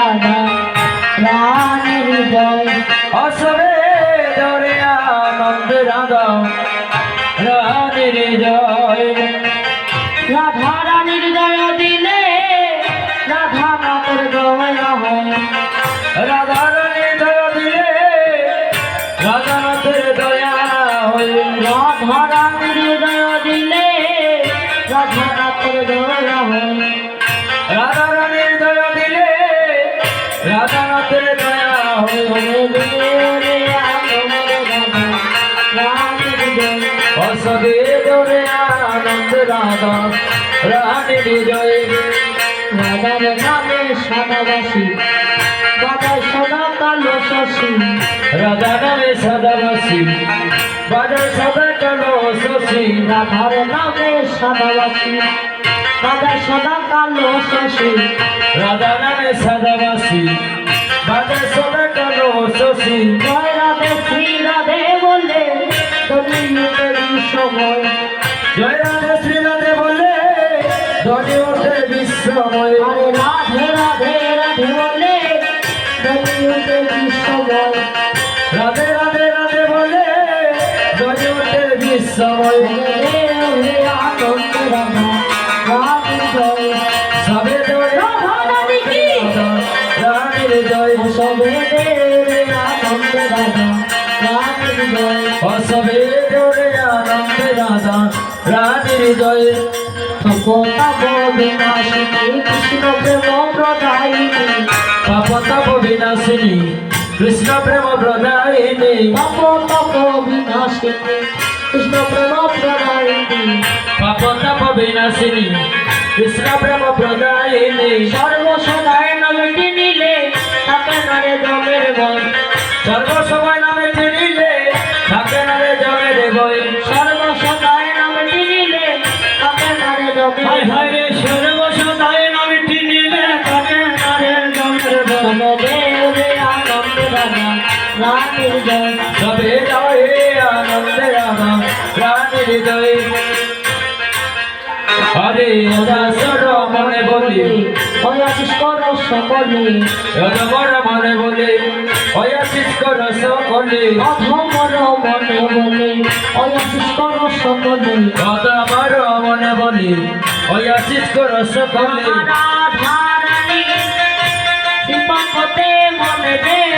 রাধা, রানীর জয় আসবে ধরে আনন্দ রাধা, রানীর জয় রাধা, রানীর জয় দিলে রাধা নাথের জয় হয়। রাধা, রানীর দয়া দিলে রাধানাথের দয়া হই রাধা, রানীর জয় অসবে ধরে আনন্দ রাধা রানীর জয় রাধার নামে সাদাবাসী বাজায় সদা কালো শশী রাধা নামে সদাবাসী বাজার সদা কালো শশী রাধার নামে সাদাবাসী বাজায় সদা কালো রাধা বাজার সদা কালো শশী? জয় রাধে শ্রী রাধে বলে দলিতের সময় জয় রাধে শ্রী রাধে বলে ধনী ওঠে বিশ্বময়। আরে রাধে রাধে রাধে বলে দলিতের সময় রাধে রাধে রাধে বলে ধনী ওঠে বিশ্বময় রাধে জয় অসবে ধরে আনন্দ রাধা রানীর জয়। তপতাপ বিনাশিনী কৃষ্ণ প্রেম প্রদায়িনী। পাপতাপ বিনাশিনী কৃষ্ণ প্রেম প্রদায়িনী। তপতাপ বিনাশিনী কৃষ্ণ প্রেম প্রদায়িনী। পাপতাপ বিনাশিনী কৃষ্ণ প্রেম প্রদায়িনী। সর্বসদায় নামটি নিলে তাকে নারে জমের বই সর্বসময় নারে জমের হায় হায় রে সর্বসময় নামে চিনিলে থাকে না রে জমের বই সমবেদে আনন্দ রাধা রানীর জয়। সবে জয় আনন্দ রাধা রানীর জয়। হরে দাসর মনে বলি। অয়াশিস কর সকলে। যদবর মনে বলে অয়াশিস কর সকলে। অধমর মনে বলে অয়াশিস কর সকলে। যদবর মনে বলে অয়াশিস কর সকলে। মনে দেয়।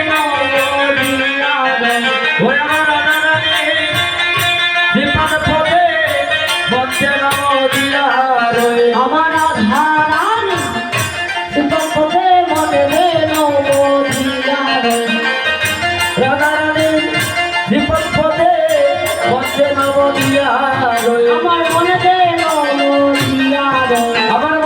ওরে আমার মনে আমার